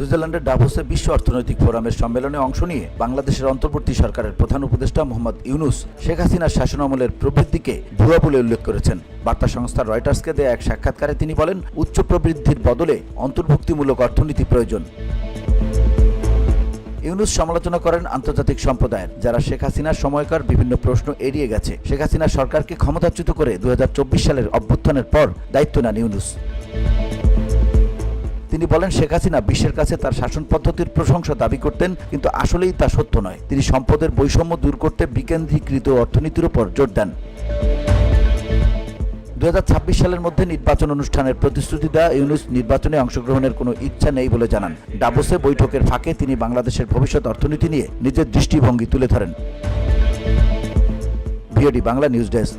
সুইজারল্যান্ডের ডাভোসে বিশ্ব অর্থনৈতিক ফোরামের সম্মেলনে অংশ নিয়ে বাংলাদেশের অন্তর্বর্তী সরকারের প্রধান উপদেষ্টা মোহাম্মদ ইউনুস শেখ হাসিনার শাসনামলের প্রবৃদ্ধিকে ভুয়া বলে উল্লেখ করেছেন। বার্তা সংস্থা রয়টার্সকে দেয়া এক সাক্ষাৎকারে তিনি বলেন, উচ্চ প্রবৃদ্ধির বদলে অন্তর্ভুক্তিমূলক অর্থনীতি প্রয়োজন। ইউনুস সমালোচনা করেন আন্তর্জাতিক সম্প্রদায়ের, যারা শেখ হাসিনার সময়কার বিভিন্ন প্রশ্ন এড়িয়ে গেছে। শেখ হাসিনা সরকারকে ক্ষমতাচ্যুত করে দু হাজার চব্বিশ সালের অভ্যুত্থানের পর দায়িত্ব নেন ইউনুস। তিনি বলেন, শেখ হাসিনা বিশ্বের কাছে তার শাসন পদ্ধতির প্রশংসা দাবি করতেন, কিন্তু আসলেই তা সত্য নয়। তিনি সম্পদের বৈষম্য দূর করতে বিকেন্দ্রীকৃত অর্থনীতির উপর জোর দেন। দু হাজার ছাব্বিশ সালের মধ্যে নির্বাচন অনুষ্ঠানের প্রতিশ্রুতি দেওয়া ইউনুস নির্বাচনে অংশগ্রহণের কোনো ইচ্ছা নেই বলে জানান। ডাবোসে বৈঠকের ফাঁকে তিনি বাংলাদেশের ভবিষ্যৎ অর্থনীতি নিয়ে নিজের দৃষ্টিভঙ্গি তুলে ধরেন। Bangla news desk.